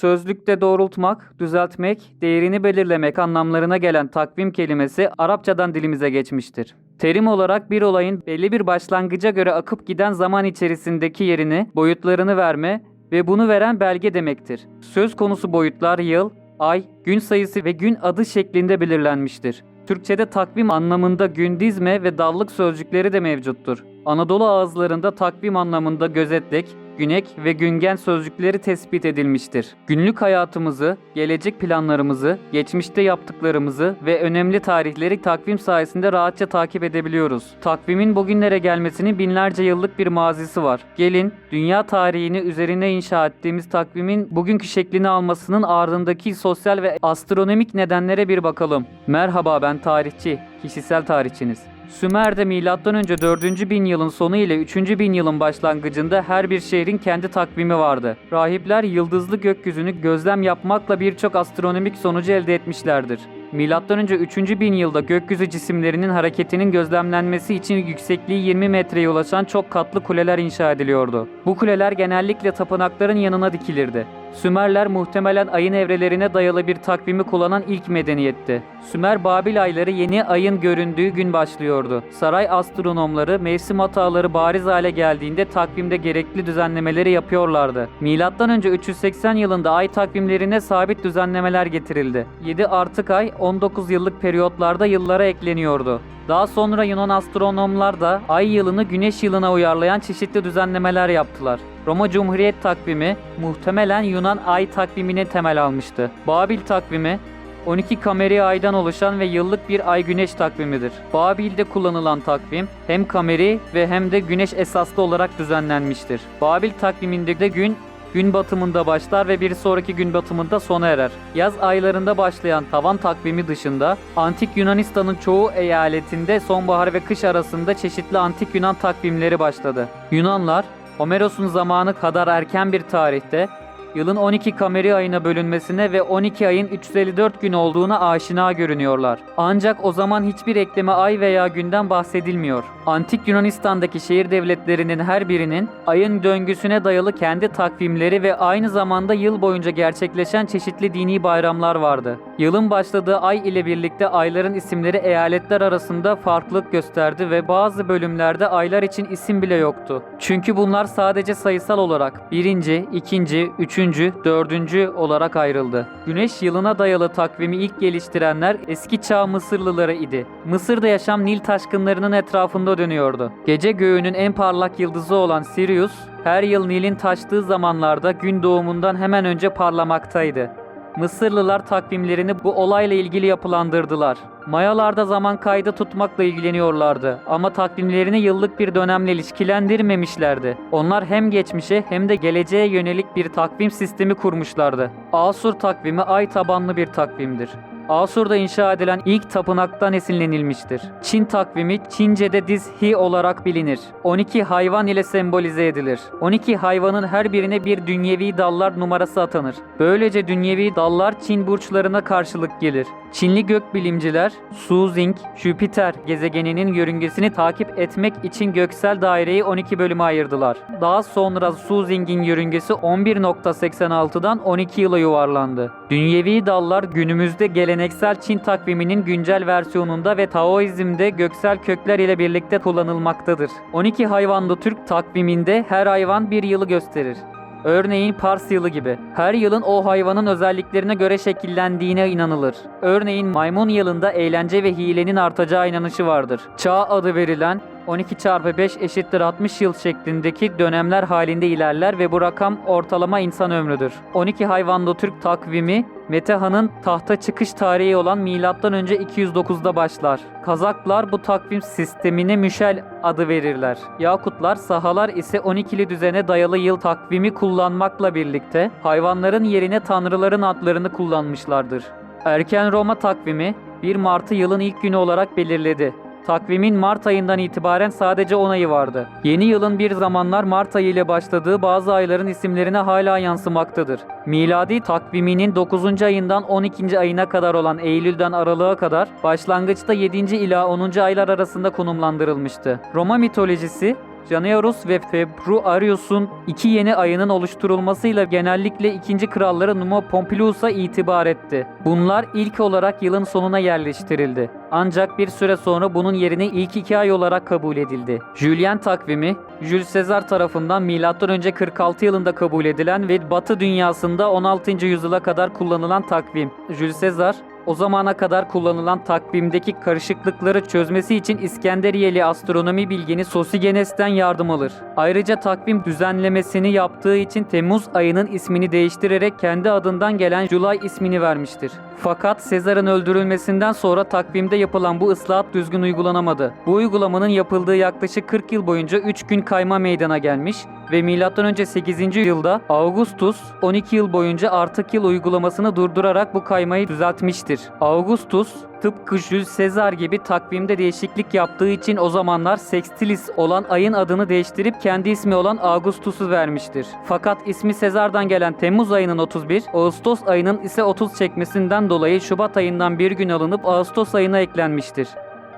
Sözlükte doğrultmak, düzeltmek, değerini belirlemek anlamlarına gelen takvim kelimesi Arapçadan dilimize geçmiştir. Terim olarak bir olayın belli bir başlangıca göre akıp giden zaman içerisindeki yerini, boyutlarını verme ve bunu veren belge demektir. Söz konusu boyutlar yıl, ay, gün sayısı ve gün adı şeklinde belirlenmiştir. Türkçede takvim anlamında gün dizme ve dallık sözcükleri de mevcuttur. Anadolu ağızlarında takvim anlamında gözetlek, günek ve güngen sözcükleri tespit edilmiştir. Günlük hayatımızı, gelecek planlarımızı, geçmişte yaptıklarımızı ve önemli tarihleri takvim sayesinde rahatça takip edebiliyoruz. Takvimin bugünlere gelmesinin binlerce yıllık bir mazisi var. Gelin, dünya tarihini üzerine inşa ettiğimiz takvimin bugünkü şeklini almasının ardındaki sosyal ve astronomik nedenlere bir bakalım. Merhaba ben tarihçi, kişisel tarihçiniz. Sümer'de M.Ö. 4. bin yılın sonu ile 3. bin yılın başlangıcında her bir şehrin kendi takvimi vardı. Rahipler yıldızlı gökyüzünü gözlem yapmakla birçok astronomik sonucu elde etmişlerdir. M.Ö. 3. bin yılda gökyüzü cisimlerinin hareketinin gözlemlenmesi için yüksekliği 20 metreye ulaşan çok katlı kuleler inşa ediliyordu. Bu kuleler genellikle tapınakların yanına dikilirdi. Sümerler muhtemelen ayın evrelerine dayalı bir takvimi kullanan ilk medeniyetti. Sümer Babil ayları yeni ayın göründüğü gün başlıyordu. Saray astronomları mevsim hataları bariz hale geldiğinde takvimde gerekli düzenlemeleri yapıyorlardı. Milattan önce 380 yılında ay takvimlerine sabit düzenlemeler getirildi. 7 artık ay 19 yıllık periyotlarda yıllara ekleniyordu. Daha sonra Yunan astronomlar da ay yılını güneş yılına uyarlayan çeşitli düzenlemeler yaptılar. Roma Cumhuriyet takvimi muhtemelen Yunan ay takvimine temel almıştı. Babil takvimi 12 kameri aydan oluşan ve yıllık bir ay güneş takvimidir. Babil'de kullanılan takvim hem kameri ve hem de güneş esaslı olarak düzenlenmiştir. Babil takviminde de gün gün batımında başlar ve bir sonraki gün batımında sona erer. Yaz aylarında başlayan tavan takvimi dışında antik Yunanistan'ın çoğu eyaletinde sonbahar ve kış arasında çeşitli antik Yunan takvimleri başladı. Yunanlar Homeros'un zamanı kadar erken bir tarihte yılın 12 kameri ayına bölünmesine ve 12 ayın 354 gün olduğuna aşina görünüyorlar. Ancak o zaman hiçbir ekleme ay veya günden bahsedilmiyor. Antik Yunanistan'daki şehir devletlerinin her birinin ayın döngüsüne dayalı kendi takvimleri ve aynı zamanda yıl boyunca gerçekleşen çeşitli dini bayramlar vardı. Yılın başladığı ay ile birlikte ayların isimleri eyaletler arasında farklılık gösterdi ve bazı bölümlerde aylar için isim bile yoktu. Çünkü bunlar sadece sayısal olarak birinci, ikinci, üçüncü, dördüncü olarak ayrıldı. Güneş yılına dayalı takvimi ilk geliştirenler eski çağ Mısırlıları idi. Mısır'da yaşam Nil taşkınlarının etrafında dönüyordu. Gece göğünün en parlak yıldızı olan Sirius, her yıl Nil'in taştığı zamanlarda gün doğumundan hemen önce parlamaktaydı. Mısırlılar takvimlerini bu olayla ilgili yapılandırdılar. Mayalarda zaman kaydı tutmakla ilgileniyorlardı ama takvimlerini yıllık bir dönemle ilişkilendirmemişlerdi. Onlar hem geçmişe hem de geleceğe yönelik bir takvim sistemi kurmuşlardı. Asur takvimi ay tabanlı bir takvimdir. Asur'da inşa edilen ilk tapınaktan esinlenilmiştir. Çin takvimi Çince'de Diz-Hi olarak bilinir. 12 hayvan ile sembolize edilir. 12 hayvanın her birine bir dünyevi dallar numarası atanır. Böylece dünyevi dallar Çin burçlarına karşılık gelir. Çinli gökbilimciler Su-Zing, Jüpiter gezegeninin yörüngesini takip etmek için göksel daireyi 12 bölüme ayırdılar. Daha sonra Su-Zing'in yörüngesi 11.86'dan 12 yıla yuvarlandı. Dünyevi dallar günümüzde geleneksel Çin takviminin güncel versiyonunda ve Taoizm'de göksel kökler ile birlikte kullanılmaktadır. 12 hayvanlı Türk takviminde her hayvan bir yılı gösterir. Örneğin Pars yılı gibi. Her yılın o hayvanın özelliklerine göre şekillendiğine inanılır. Örneğin maymun yılında eğlence ve hilenin artacağı inanışı vardır. Çağ adı verilen 12 çarpı 5 eşittir 60 yıl şeklindeki dönemler halinde ilerler ve bu rakam ortalama insan ömrüdür. 12 hayvanlı Türk takvimi Metehan'ın tahta çıkış tarihi olan M.Ö. 209'da başlar. Kazaklar bu takvim sistemine müşel adı verirler. Yakutlar, sahalar ise 12'li düzene dayalı yıl takvimi kullanmakla birlikte hayvanların yerine tanrıların adlarını kullanmışlardır. Erken Roma takvimi 1 Mart'ı yılın ilk günü olarak belirledi. Takvimin Mart ayından itibaren sadece 10 ayı vardı. Yeni yılın bir zamanlar Mart ayı ile başladığı bazı ayların isimlerine hala yansımaktadır. Miladi takviminin 9. ayından 12. ayına kadar olan Eylül'den Aralık'a kadar başlangıçta 7. ila 10. aylar arasında konumlandırılmıştı. Roma mitolojisi Janeirus ve Februarius'un iki yeni ayının oluşturulmasıyla genellikle ikinci kralları Numa Pompilius'a itibar etti. Bunlar ilk olarak yılın sonuna yerleştirildi. Ancak bir süre sonra bunun yerine ilk iki ay olarak kabul edildi. Julian takvimi, Jules Caesar tarafından M.Ö. 46 yılında kabul edilen ve Batı dünyasında 16. yüzyıla kadar kullanılan takvim. Jules Caesar, o zamana kadar kullanılan takvimdeki karışıklıkları çözmesi için İskenderiyeli astronomi bilgini Sosigenes'ten yardım alır. Ayrıca takvim düzenlemesini yaptığı için Temmuz ayının ismini değiştirerek kendi adından gelen July ismini vermiştir. Fakat Sezar'ın öldürülmesinden sonra takvimde yapılan bu ıslahat düzgün uygulanamadı. Bu uygulamanın yapıldığı yaklaşık 40 yıl boyunca 3 gün kayma meydana gelmiş ve M.Ö. 8. yılda Augustus 12 yıl boyunca artık yıl uygulamasını durdurarak bu kaymayı düzeltmiştir. Augustus tıpkı Jules Caesar gibi takvimde değişiklik yaptığı için o zamanlar Sextilis olan ayın adını değiştirip kendi ismi olan Augustus'u vermiştir. Fakat ismi Sezar'dan gelen Temmuz ayının 31, Ağustos ayının ise 30 çekmesinden dolayı Şubat ayından bir gün alınıp Ağustos ayına eklenmiştir.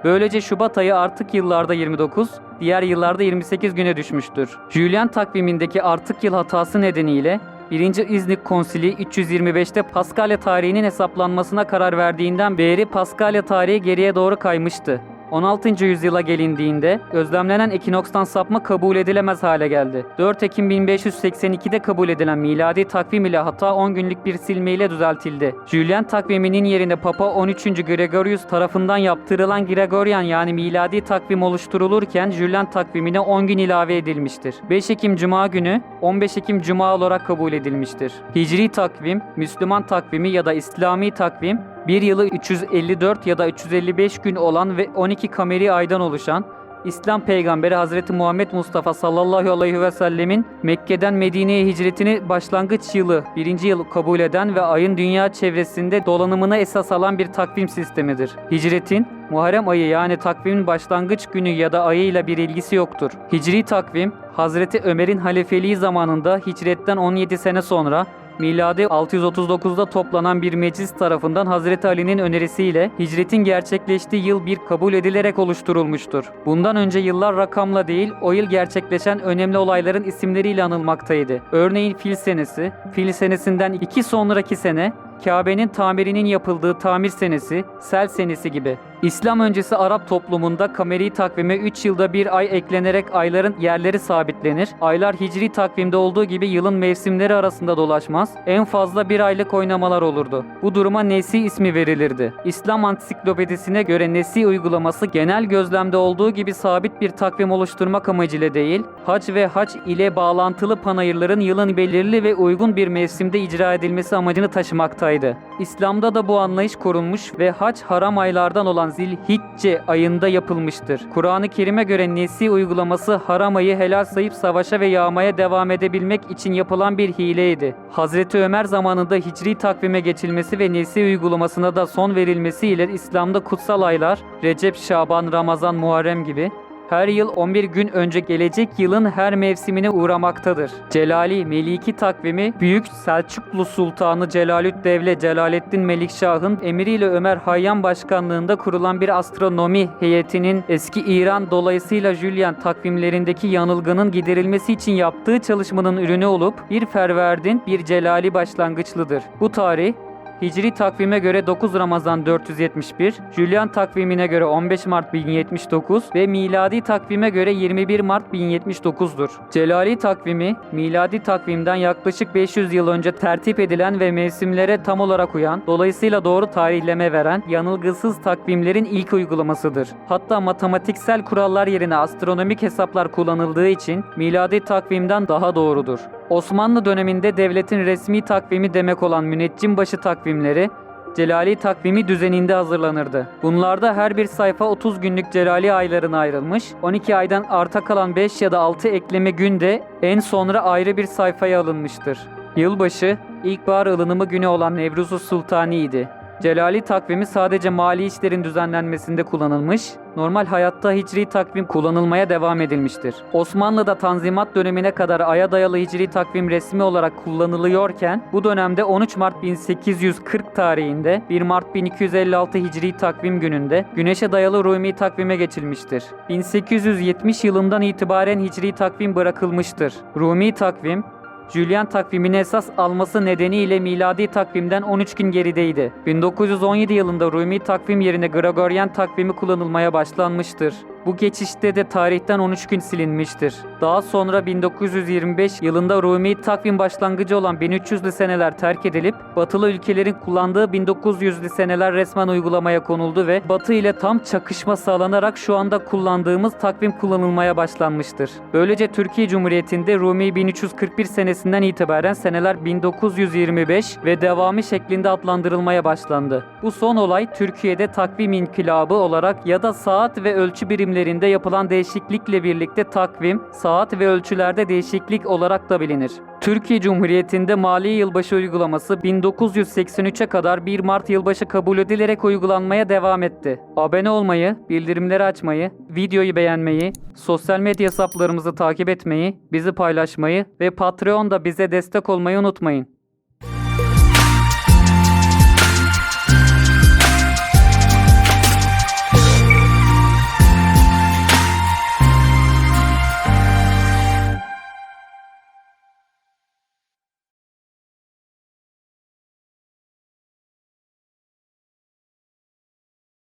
Böylece Şubat ayı artık yıllarda 29, diğer yıllarda 28 güne düşmüştür. Julian takvimindeki artık yıl hatası nedeniyle 1. İznik Konsili 325'te Paskalya tarihinin hesaplanmasına karar verdiğinden beri Paskalya tarihi geriye doğru kaymıştı. 16. yüzyıla gelindiğinde gözlemlenen ekinokstan sapma kabul edilemez hale geldi. 4 Ekim 1582'de kabul edilen miladi takvim ile hata 10 günlük bir silmeyle düzeltildi. Julian takviminin yerine Papa 13. Gregorius tarafından yaptırılan Gregorian yani miladi takvim oluşturulurken Julian takvimine 10 gün ilave edilmiştir. 5 Ekim Cuma günü 15 Ekim Cuma olarak kabul edilmiştir. Hicri takvim, Müslüman takvimi ya da İslami takvim bir yılı 354 ya da 355 gün olan ve 12 kameri aydan oluşan İslam peygamberi Hazreti Muhammed Mustafa sallallahu aleyhi ve sellemin Mekke'den Medine'ye hicretini başlangıç yılı, birinci yıl kabul eden ve ayın dünya çevresinde dolanımına esas alan bir takvim sistemidir. Hicretin Muharrem ayı yani takvimin başlangıç günü ya da ayıyla bir ilgisi yoktur. Hicri takvim Hazreti Ömer'in halifeliği zamanında hicretten 17 sene sonra Miladi 639'da toplanan bir meclis tarafından Hazreti Ali'nin önerisiyle hicretin gerçekleştiği yıl bir kabul edilerek oluşturulmuştur. Bundan önce yıllar rakamla değil, o yıl gerçekleşen önemli olayların isimleriyle anılmaktaydı. Örneğin fil senesi, fil senesinden iki sonraki sene, Kabe'nin tamirinin yapıldığı tamir senesi, sel senesi gibi. İslam öncesi Arap toplumunda kameri takvime 3 yılda bir ay eklenerek ayların yerleri sabitlenir. Aylar hicri takvimde olduğu gibi yılın mevsimleri arasında dolaşmaz. En fazla bir aylık oynamalar olurdu. Bu duruma Nesi ismi verilirdi. İslam ansiklopedisine göre Nesi uygulaması genel gözlemde olduğu gibi sabit bir takvim oluşturmak amacıyla değil, hac ve hac ile bağlantılı panayırların yılın belirli ve uygun bir mevsimde icra edilmesi amacını taşımaktaydı. İslam'da da bu anlayış korunmuş ve hac haram aylardan olan Zilhicce ayında yapılmıştır. Kur'an-ı Kerim'e göre Nesi uygulaması haram ayı helal sayıp savaşa ve yağmaya devam edebilmek için yapılan bir hileydi. Hazreti Ömer zamanında hicri takvime geçilmesi ve Nesi uygulamasına da son verilmesiyle İslam'da kutsal aylar Recep, Şaban, Ramazan, Muharrem gibi her yıl 11 gün önce gelecek yılın her mevsimine uğramaktadır. Celali Meliki takvimi Büyük Selçuklu Sultanı Celalüddevle Celaleddin Melikşah'ın emriyle Ömer Hayyam başkanlığında kurulan bir astronomi heyetinin eski İran dolayısıyla Julian takvimlerindeki yanılgının giderilmesi için yaptığı çalışmanın ürünü olup bir Ferverdin bir Celali başlangıçlıdır. Bu tarih Hicri takvime göre 9 Ramazan 471, Julian takvimine göre 15 Mart 1079 ve miladi takvime göre 21 Mart 1079'dur. Celali takvimi, miladi takvimden yaklaşık 500 yıl önce tertip edilen ve mevsimlere tam olarak uyan, dolayısıyla doğru tarihleme veren, yanılgısız takvimlerin ilk uygulamasıdır. Hatta matematiksel kurallar yerine astronomik hesaplar kullanıldığı için miladi takvimden daha doğrudur. Osmanlı döneminde devletin resmi takvimi demek olan müneccimbaşı takvimleri Celali takvimi düzeninde hazırlanırdı. Bunlarda her bir sayfa 30 günlük Celali aylarına ayrılmış, 12 aydan arta kalan 5 ya da 6 ekleme günde en sonra ayrı bir sayfaya alınmıştır. Yılbaşı, ilkbahar ılınımı günü olan Nevruz-u Sultani idi. Celali takvimi sadece mali işlerin düzenlenmesinde kullanılmış, normal hayatta hicri takvim kullanılmaya devam edilmiştir. Osmanlı'da Tanzimat dönemine kadar aya dayalı hicri takvim resmi olarak kullanılıyorken bu dönemde 13 Mart 1840 tarihinde 1 Mart 1256 hicri takvim gününde güneşe dayalı Rumi takvime geçilmiştir. 1870 yılından itibaren hicri takvim bırakılmıştır. Rumi takvim Julian takvimini esas alması nedeniyle miladi takvimden 13 gün gerideydi. 1917 yılında Rumi takvim yerine Gregorian takvimi kullanılmaya başlanmıştır. Bu geçişte de tarihten 13 gün silinmiştir. Daha sonra 1925 yılında Rumi takvim başlangıcı olan 1300'lü seneler terk edilip batılı ülkelerin kullandığı 1900'lü seneler resmen uygulamaya konuldu ve batı ile tam çakışma sağlanarak şu anda kullandığımız takvim kullanılmaya başlanmıştır. Böylece Türkiye Cumhuriyeti'nde Rumi 1341 senesinden itibaren seneler 1925 ve devamı şeklinde adlandırılmaya başlandı. Bu son olay Türkiye'de takvim inkılabı olarak ya da saat ve ölçü birimlerinde yapılan değişiklikle birlikte takvim, saat ve ölçülerde değişiklik olarak da bilinir. Türkiye Cumhuriyeti'nde mali yılbaşı uygulaması 1983'e kadar 1 Mart yılbaşı kabul edilerek uygulanmaya devam etti. Abone olmayı, bildirimleri açmayı, videoyu beğenmeyi, sosyal medya hesaplarımızı takip etmeyi, bizi paylaşmayı ve Patreon'da bize destek olmayı unutmayın.